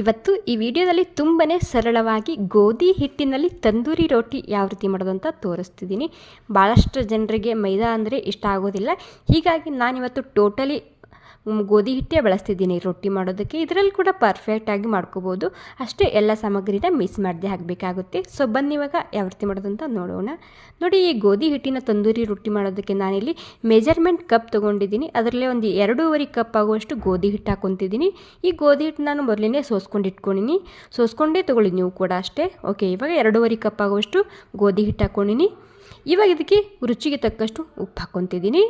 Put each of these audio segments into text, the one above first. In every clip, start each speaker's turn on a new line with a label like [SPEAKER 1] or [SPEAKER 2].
[SPEAKER 1] ಇವತ್ತು ಈ ವಿಡಿಯೋದಲ್ಲಿ ತುಂಬಾ ಸರಳವಾಗಿ ಗೋಧಿ ಹಿಟ್ಟಿನಲ್ಲಿ ತಂದೂರಿ ರೋಟಿ ಯಾವ ರೀತಿ ಮಾಡೋದು ಅಂತ ತೋರಿಸ್ತಿದ್ದೀನಿ. ಭಾಳಷ್ಟು ಜನರಿಗೆ ಮೈದಾ ಅಂದರೆ ಇಷ್ಟ ಆಗೋದಿಲ್ಲ. ಹೀಗಾಗಿ ನಾನಿವತ್ತು ಟೋಟಲಿ ಗೋಧಿ ಹಿಟ್ಟೇ ಬಳಸ್ತಿದ್ದೀನಿ ರೊಟ್ಟಿ ಮಾಡೋದಕ್ಕೆ. ಇದರಲ್ಲಿ ಕೂಡ ಪರ್ಫೆಕ್ಟಾಗಿ ಮಾಡ್ಕೋಬೋದು. ಅಷ್ಟೇ ಎಲ್ಲ ಸಾಮಗ್ರಿನ ಮಿಸ್ ಮಾಡದೆ ಹಾಕಬೇಕಾಗುತ್ತೆ. ಸೊ ಬನ್ನಿ ಇವಾಗ ಯಾವ ರೀತಿ ಮಾಡೋದು ಅಂತ ನೋಡೋಣ. ನೋಡಿ, ಈ ಗೋಧಿ ಹಿಟ್ಟಿನ ತಂದೂರಿ ರೊಟ್ಟಿ ಮಾಡೋದಕ್ಕೆ ನಾನಿಲ್ಲಿ ಮೆಜರ್ಮೆಂಟ್ ಕಪ್ ತೊಗೊಂಡಿದ್ದೀನಿ. ಅದರಲ್ಲೇ ಒಂದು ಎರಡೂವರೆ ಕಪ್ ಆಗುವಷ್ಟು ಗೋಧಿ ಹಿಟ್ಟು ಹಾಕೊತಿದ್ದೀನಿ ಈ ಗೋಧಿ ಹಿಟ್ಟು ನಾನು ಮೊದಲೇ ಸೋಸ್ಕೊಂಡು ಇಟ್ಕೊಂಡಿನಿ. ಸೋಸ್ಕೊಂಡೇ ತೊಗೊಳ್ಳಿ ನೀವು ಕೂಡ ಅಷ್ಟೇ. ಓಕೆ ಇವಾಗ ಎರಡೂವರೆ ಕಪ್ ಆಗುವಷ್ಟು ಗೋಧಿ ಹಿಟ್ಟು ಹಾಕ್ಕೊಂಡಿನಿ. ಇವಾಗ ಇದಕ್ಕೆ ರುಚಿಗೆ ತಕ್ಕಷ್ಟು ಉಪ್ಪು ಹಾಕ್ಕೊತಿದ್ದೀನಿ.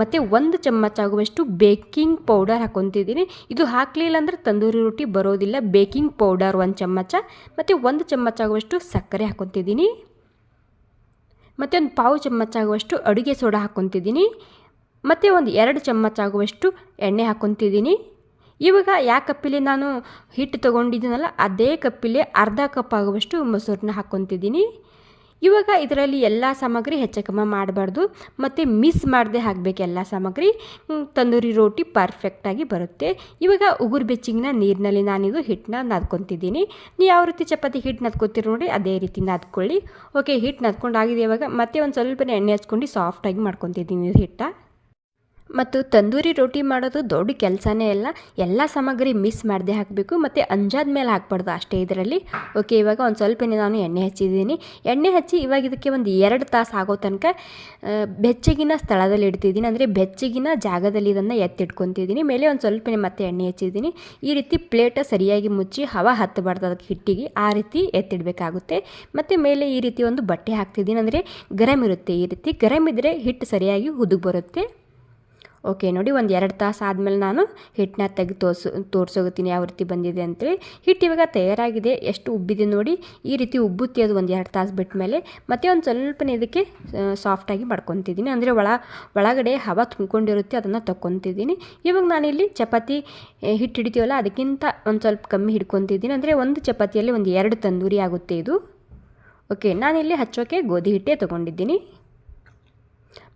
[SPEAKER 1] ಮತ್ತು ಒಂದು ಚಮಚ ಆಗುವಷ್ಟು ಬೇಕಿಂಗ್ ಪೌಡರ್ ಹಾಕ್ಕೊತಿದ್ದೀನಿ. ಇದು ಹಾಕಲಿಲ್ಲ ಅಂದರೆ ತಂದೂರಿ ರೊಟ್ಟಿ ಬರೋದಿಲ್ಲ. ಬೇಕಿಂಗ್ ಪೌಡರ್ ಒಂದು ಚಮಚ, ಮತ್ತು ಒಂದು ಚಮಚ ಆಗುವಷ್ಟು ಸಕ್ಕರೆ ಹಾಕ್ಕೊತಿದ್ದೀನಿ. ಮತ್ತು ಒಂದು ಪಾವು ಚಮಚ ಆಗುವಷ್ಟು ಅಡುಗೆ ಸೋಡಾ ಹಾಕ್ಕೊತಿದ್ದೀನಿ. ಮತ್ತು ಒಂದು ಎರಡು ಚಮಚ ಆಗುವಷ್ಟು ಎಣ್ಣೆ ಹಾಕ್ಕೊತಿದ್ದೀನಿ. ಇವಾಗ ಯಾವ ಕಪ್ಪಿಲಿ ನಾನು ಹಿಟ್ಟು ತೊಗೊಂಡಿದ್ದೀನಲ್ಲ, ಅದೇ ಕಪ್ಪಿಲಿ ಅರ್ಧ ಕಪ್ ಆಗುವಷ್ಟು ಮೊಸರನ್ನ ಹಾಕ್ಕೊತಿದ್ದೀನಿ. ಇವಾಗ ಇದರಲ್ಲಿ ಎಲ್ಲ ಸಾಮಗ್ರಿ ಹೆಚ್ಚು ಕಮ್ಮಿ ಮಾಡಬಾರ್ದು, ಮತ್ತು ಮಿಸ್ ಮಾಡದೆ ಹಾಕಬೇಕು ಎಲ್ಲ ಸಾಮಗ್ರಿ. ತಂದೂರಿ ರೋಟಿ ಪರ್ಫೆಕ್ಟಾಗಿ ಬರುತ್ತೆ. ಇವಾಗ ಉಗುರು ಬೆಚ್ಚಿಗಿನ ನೀರಿನಲ್ಲಿ ನಾನಿದು ಹಿಟ್ಟನ್ನ ನಾದ್ಕೊತಿದ್ದೀನಿ. ನೀವು ಯಾವ ರೀತಿ ಚಪಾತಿ ಹಿಟ್ಟು ನಾದ್ಕೊತೀರಿ ನೋಡಿ ಅದೇ ರೀತಿ ನಾದ್ಕೊಳ್ಳಿ. ಓಕೆ ಹಿಟ್ಟು ನಾದ್ಕೊಂಡಾಗಿದೆ ಇವಾಗ, ಮತ್ತೆ ಒಂದು ಸ್ವಲ್ಪ ಎಣ್ಣೆ ಹಚ್ಕೊಂಡು ಸಾಫ್ಟಾಗಿ ಮಾಡ್ಕೊತಿದ್ದೀನಿ ಹಿಟ್ಟ ಮತ್ತು ತಂದೂರಿ ರೋಟಿ ಮಾಡೋದು ದೊಡ್ಡ ಕೆಲಸನೇ ಇಲ್ಲ ಎಲ್ಲ ಸಾಮಗ್ರಿ ಮಿಸ್ ಮಾಡದೆ ಹಾಕಬೇಕು ಮತ್ತು ಅಂಜಾದ ಮೇಲೆ ಹಾಕ್ಬಾರ್ದು ಅಷ್ಟೇ ಇದರಲ್ಲಿ. ಓಕೆ ಇವಾಗ ಒಂದು ಸ್ವಲ್ಪ ನಾನು ಎಣ್ಣೆ ಹಚ್ಚಿದ್ದೀನಿ. ಎಣ್ಣೆ ಹಚ್ಚಿ ಇವಾಗ ಇದಕ್ಕೆ ಒಂದು ಎರಡು ತಾಸು ಆಗೋ ತನಕ ಬೆಚ್ಚಗಿನ ಸ್ಥಳದಲ್ಲಿ ಇಡ್ತಿದ್ದೀನಿ. ಅಂದರೆ ಬೆಚ್ಚಗಿನ ಜಾಗದಲ್ಲಿ ಇದನ್ನು ಎತ್ತಿಟ್ಕೊತಿದ್ದೀನಿ. ಮೇಲೆ ಒಂದು ಸ್ವಲ್ಪ ಮತ್ತೆ ಎಣ್ಣೆ ಹಚ್ಚಿದ್ದೀನಿ. ಈ ರೀತಿ ಪ್ಲೇಟ ಸರಿಯಾಗಿ ಮುಚ್ಚಿ ಹವಾ ಹತ್ತಬಾರ್ದು ಅದಕ್ಕೆ ಹಿಟ್ಟಿಗೆ. ಆ ರೀತಿ ಎತ್ತಿಡಬೇಕಾಗುತ್ತೆ. ಮತ್ತು ಮೇಲೆ ಈ ರೀತಿ ಒಂದು ಬಟ್ಟೆ ಹಾಕ್ತಿದ್ದೀನಿ. ಅಂದರೆ ಗರಮ್ ಇರುತ್ತೆ ಈ ರೀತಿ. ಗರಮ್ ಇದ್ದರೆ ಹಿಟ್ಟು ಸರಿಯಾಗಿ ಹುದುಗ್ ಬರುತ್ತೆ. ಓಕೆ, ನೋಡಿ ಒಂದು ಎರಡು ತಾಸು ಆದಮೇಲೆ ನಾನು ಹಿಟ್ಟನ್ನ ತೆಗೆದು ತೋರ್ಸು, ತೋರ್ಸೋಗುತ್ತೀನಿ ಯಾವ ರೀತಿ ಬಂದಿದೆ ಅಂತೇಳಿ. ಹಿಟ್ಟು ಇವಾಗ ತಯಾರಾಗಿದೆ, ಎಷ್ಟು ಉಬ್ಬಿದೆ ನೋಡಿ. ಈ ರೀತಿ ಉಬ್ಬುತ್ತೆ ಅದು ಒಂದು ಎರಡು ತಾಸು ಬಿಟ್ಟ ಮೇಲೆ ಮತ್ತೆ ಒಂದು ಸ್ವಲ್ಪನೇ ಇದಕ್ಕೆ ಸಾಫ್ಟಾಗಿ ಮಾಡ್ಕೊತಿದ್ದೀನಿ. ಅಂದರೆ ಒಳ, ಒಳಗಡೆ ಹವಾ ತುಂಬ್ಕೊಂಡಿರುತ್ತೆ, ಅದನ್ನು ತಗೊತಿದ್ದೀನಿ ಇವಾಗ ನಾನಿಲ್ಲಿ ಚಪಾತಿ ಹಿಟ್ಟು ಹಿಡಿತೀವಲ್ಲ, ಅದಕ್ಕಿಂತ ಒಂದು ಸ್ವಲ್ಪ ಕಮ್ಮಿ ಹಿಡ್ಕೊತಿದ್ದೀನಿ. ಅಂದರೆ ಒಂದು ಚಪಾತಿಯಲ್ಲಿ ಒಂದು ಎರಡು ತಂದೂರಿ ಆಗುತ್ತೆ ಇದು. ಓಕೆ, ನಾನಿಲ್ಲಿ ಹಚ್ಚೋಕ್ಕೆ ಗೋಧಿ ಹಿಟ್ಟೇ ತೊಗೊಂಡಿದ್ದೀನಿ.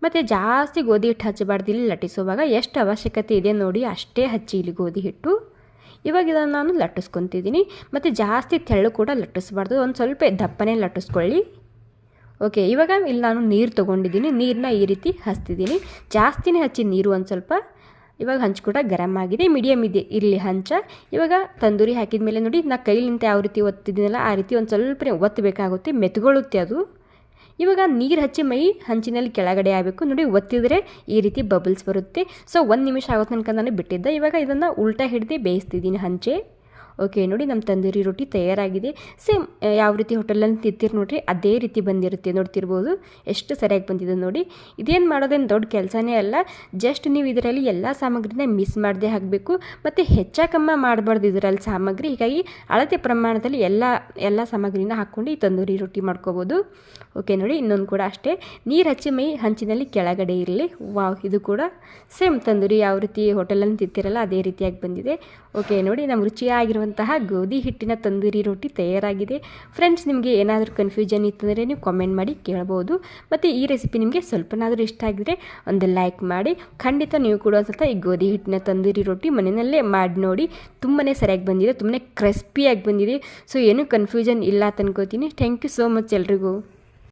[SPEAKER 1] ಮತ್ತು ಜಾಸ್ತಿ ಗೋಧಿ ಹಿಟ್ಟು ಹಚ್ಚಬಾರ್ದು, ಇಲ್ಲಿ ಲಟ್ಟಿಸುವಾಗ ಎಷ್ಟು ಅವಶ್ಯಕತೆ ಇದೆ ನೋಡಿ, ಅಷ್ಟೇ ಹಚ್ಚಿ ಇಲ್ಲಿ ಗೋಧಿ ಹಿಟ್ಟು. ಇವಾಗ ಇದನ್ನು ನಾನು ಲಟ್ಟಿಸ್ಕೊತಿದ್ದೀನಿ. ಮತ್ತು ಜಾಸ್ತಿ ತೆಳ್ಳು ಕೂಡ ಲಟ್ಟಿಸ್ಬಾರ್ದು, ಒಂದು ಸ್ವಲ್ಪ ದಪ್ಪನೇ ಲಟ್ಟಿಸ್ಕೊಳ್ಳಿ. ಓಕೆ, ಇವಾಗ ಇಲ್ಲಿ ನಾನು ನೀರು ತೊಗೊಂಡಿದ್ದೀನಿ. ನೀರನ್ನ ಈ ರೀತಿ ಹಚ್ತಿದ್ದೀನಿ. ಜಾಸ್ತಿನೇ ಹಚ್ಚಿ ನೀರು ಒಂದು ಸ್ವಲ್ಪ. ಇವಾಗ ಹಂಚು ಕೂಡ ಗರಂ ಆಗಿದೆ. ಮೀಡಿಯಮ್ ಇದೆ ಇರಲಿ ಹಂಚ. ಇವಾಗ ತಂದೂರಿ ಹಾಕಿದ ಮೇಲೆ ನೋಡಿ, ನಾ ಕೈಲಿಂತ ಯಾವ ರೀತಿ ಒತ್ತಿದ್ದೀನಲ್ಲ, ಆ ರೀತಿ ಒಂದು ಸ್ವಲ್ಪ ಒತ್ತಬೇಕಾಗುತ್ತೆ ಮೆತ್ಕೊಳ್ಳುತ್ತೆ ಅದು. ಇವಾಗ ನೀರು ಹಚ್ಚಿ ಮೈ ಹಂಚಿನಲ್ಲಿ ಕೆಳಗಡೆ ಆಗಬೇಕು. ನೋಡಿ, ಒತ್ತಿದರೆ ಈ ರೀತಿ ಬಬಲ್ಸ್ ಬರುತ್ತೆ. ಸೊ ಒಂದು ನಿಮಿಷ ಆಗೋ ತನಕ ನಾನು ಬಿಟ್ಟಿದ್ದೆ. ಇವಾಗ ಇದನ್ನು ಉಲ್ಟಾ ಹಿಡ್ದು ಬೇಯಿಸ್ತಿದ್ದೀನಿ ಹಂಚೆ. ಓಕೆ, ನೋಡಿ ನಮ್ಮ ತಂದೂರಿ ರೊಟ್ಟಿ ತಯಾರಾಗಿದೆ. ಸೇಮ್ ಯಾವ ರೀತಿ ಹೋಟೆಲಲ್ಲಿ ತಿಂತೀರಿ ನೋಡಿರಿ, ಅದೇ ರೀತಿ ಬಂದಿರುತ್ತೆ ನೋಡ್ತಿರ್ಬೋದು. ಎಷ್ಟು ಸರಿಯಾಗಿ ಬಂದಿದೆ ನೋಡಿ. ಇದೇನು ಮಾಡೋದೇನು ದೊಡ್ಡ ಕೆಲಸನೇ ಅಲ್ಲ. ಜಸ್ಟ್ ನೀವು ಇದರಲ್ಲಿ ಎಲ್ಲ ಸಾಮಗ್ರಿನ ಮಿಸ್ ಮಾಡದೆ ಹಾಕಬೇಕು. ಮತ್ತು ಹೆಚ್ಚ ಕಮ್ಮ ಮಾಡಬಾರ್ದು ಇದರಲ್ಲಿ ಸಾಮಗ್ರಿ. ಹೀಗಾಗಿ ಅಳತೆ ಪ್ರಮಾಣದಲ್ಲಿ ಎಲ್ಲ ಎಲ್ಲ ಸಾಮಗ್ರಿನ ಹಾಕ್ಕೊಂಡು ಈ ತಂದೂರಿ ರೊಟ್ಟಿ ಮಾಡ್ಕೋಬೋದು. ಓಕೆ, ನೋಡಿ ಇನ್ನೊಂದು ಕೂಡ ಅಷ್ಟೇ. ನೀರು ಹಚ್ಚಿ ಮೈ ಹಂಚಿನಲ್ಲಿ ಕೆಳಗಡೆ ಇರಲಿ. ವಾವ್, ಇದು ಕೂಡ ಸೇಮ್ ತಂದೂರಿ ಯಾವ ರೀತಿ ಹೋಟೆಲನ್ನು ತಿಂತಿರಲ್ಲ, ಅದೇ ರೀತಿಯಾಗಿ ಬಂದಿದೆ. ಓಕೆ, ನೋಡಿ ನಮ್ಮ ರುಚಿಯಾಗಿರುವಂತಹ ಗೋಧಿ ಹಿಟ್ಟಿನ ತಂದೂರಿ ರೊಟ್ಟಿ ತಯಾರಾಗಿದೆ. ಫ್ರೆಂಡ್ಸ್ ನಿಮಗೆ ಏನಾದರೂ ಕನ್ಫ್ಯೂಷನ್ ಇತ್ತಂದರೆ ನೀವು ಕಾಮೆಂಟ್ ಮಾಡಿ ಕೇಳ್ಬೋದು. ಮತ್ತು ಈ ರೆಸಿಪಿ ನಿಮಗೆ ಸ್ವಲ್ಪನಾದರೂ ಇಷ್ಟ ಆಗಿದ್ರೆ ಒಂದು ಲೈಕ್ ಮಾಡಿ. ಖಂಡಿತ ನೀವು ಕೂಡ ಒಂದು ಸ್ವಲ್ಪ ಈ ಗೋಧಿ ಹಿಟ್ಟಿನ ತಂದೂರಿ ರೊಟ್ಟಿ ಮನೆಯಲ್ಲೇ ಮಾಡಿ ನೋಡಿ. ತುಂಬಾ ಸರಿಯಾಗಿ ಬಂದಿದೆ ತುಂಬಾ ಕ್ರಿಸ್ಪಿಯಾಗಿ ಬಂದಿದೆ. ಸೊ ಏನೂ ಕನ್ಫ್ಯೂಷನ್ ಇಲ್ಲ ಅಂತ ಅನ್ಕೋತೀನಿ. ಥ್ಯಾಂಕ್ ಯು ಸೋ ಮಚ್ ಎಲ್ರಿಗೂ.